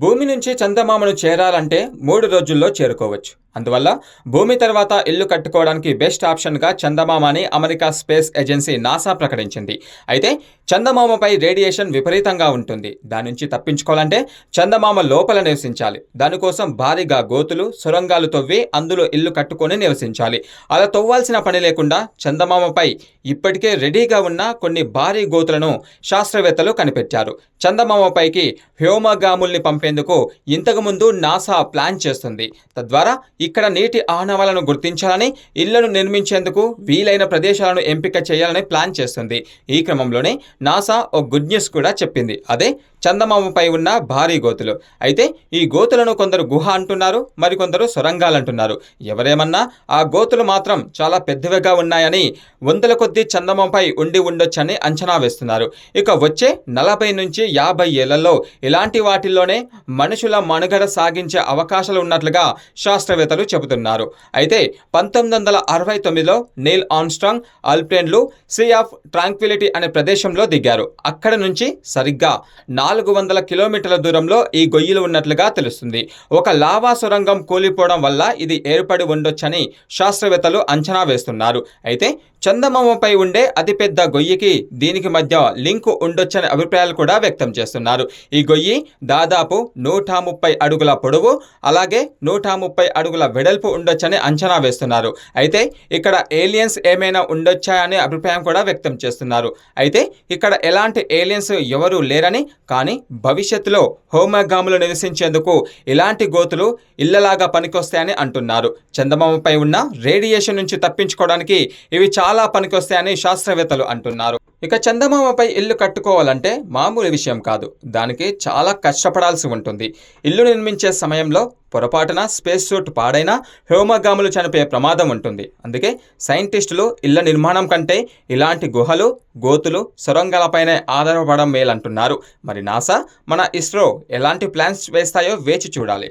భూమి నుంచి చందమామను చేరాలంటే మూడు రోజుల్లో చేరుకోవచ్చు. అందువల్ల భూమి తర్వాత ఇల్లు కట్టుకోవడానికి బెస్ట్ ఆప్షన్గా చందమామ అని అమెరికా స్పేస్ ఏజెన్సీ నాసా ప్రకటించింది. అయితే చందమామపై రేడియేషన్ విపరీతంగా ఉంటుంది. దాని నుంచి తప్పించుకోవాలంటే చందమామ లోపల నివసించాలి. దానికోసం భారీగా గోతులు సొరంగాలు తవ్వి అందులో ఇల్లు కట్టుకొని నివసించాలి. అలా తవ్వాల్సిన పని లేకుండా చందమామపై ఇప్పటికే రెడీగా ఉన్న కొన్ని భారీ గోతులను శాస్త్రవేత్తలు కనిపెట్టారు. చందమామపైకి హ్యోమగాముల్ని పంపేందుకు ఇంతకుముందు నాసా ప్లాన్ చేస్తుంది. తద్వారా ఇక్కడ నీటి ఆనవాలను గుర్తించాలని ఇళ్ళను నిర్మించేందుకు వీలైన ప్రదేశాలను ఎంపిక చేయాలని ప్లాన్ చేస్తుంది. ఈ క్రమంలోనే నాసా ఓ గుడ్ న్యూస్ కూడా చెప్పింది. అదే చందమామపై ఉన్న భారీ గోతులు. అయితే ఈ గోతులను కొందరు గుహ అంటున్నారు మరికొందరు సొరంగాలు అంటున్నారు ఎవరేమన్నా ఆ గోతులు మాత్రం చాలా పెద్దవిగా ఉన్నాయని వందల కొద్దీ చందమామపై ఉండి ఉండొచ్చని అంచనా వేస్తున్నారు. ఇక వచ్చే నలభై నుంచి యాభై ఏళ్ళలో ఇలాంటి వాటిల్లోనే మనుషుల మనుగడ సాగించే అవకాశాలు ఉన్నట్లుగా శాస్త్రవేత్తలు చెబుతున్నారు. అయితే పంతొమ్మిది వందల అరవై తొమ్మిదిలో నీల్ ఆన్స్ట్రాంగ్ ఆల్ప్లేన్లు సీ ఆఫ్ ట్రాంక్విలిటీ అనే ప్రదేశంలో దిగారు. అక్కడ నుంచి సరిగ్గా నాలుగు వందల కిలోమీటర్ల దూరంలో ఈ గొయ్యిలు ఉన్నట్లుగా తెలుస్తుంది. ఒక లావా సొరంగం కూలిపోవడం వల్ల ఇది ఏర్పడి ఉండొచ్చని శాస్త్రవేత్తలు అంచనా వేస్తున్నారు. అయితే చందమామపై ఉండే అతిపెద్ద గొయ్యికి దీనికి మధ్య లింకు ఉండొచ్చనే అభిప్రాయాలు కూడా వ్యక్తం చేస్తున్నారు. ఈ గొయ్యి దాదాపు నూట ముప్పై అడుగుల పొడవు అలాగే నూట ముప్పై అడుగుల వెడల్పు ఉండొచ్చని అంచనా వేస్తున్నారు. అయితే ఇక్కడ ఏలియన్స్ ఏమైనా ఉండొచ్చా అనే అభిప్రాయం కూడా వ్యక్తం చేస్తున్నారు. అయితే ఇక్కడ ఎలాంటి ఏలియన్స్ ఎవరు లేరని కానీ భవిష్యత్తులో హోమగాములు నివసించేందుకు ఇలాంటి గోతులు ఇళ్ళలాగా పనికొస్తాయని అంటున్నారు. చందమామపై ఉన్న రేడియేషన్ నుంచి తప్పించుకోవడానికి ఇవి చాలా పనికొస్తాయని శాస్త్రవేత్తలు అంటున్నారు. ఇక చందమామపై ఇల్లు కట్టుకోవాలంటే మామూలు విషయం కాదు. దానికి చాలా కష్టపడాల్సి ఉంటుంది. ఇల్లు నిర్మించే సమయంలో పొరపాటున స్పేస్ సూట్ పాడైనా హ్యోమగాములు చనిపోయే ప్రమాదం ఉంటుంది. అందుకే సైంటిస్టులు ఇళ్ళ నిర్మాణం కంటే ఇలాంటి గుహలు గోతులు సొరంగాలపైనే ఆధారపడడం మేలంటున్నారు. మరి నాసా మన ఇస్రో ఎలాంటి ప్లాన్స్ వేస్తాయో వేచి చూడాలి.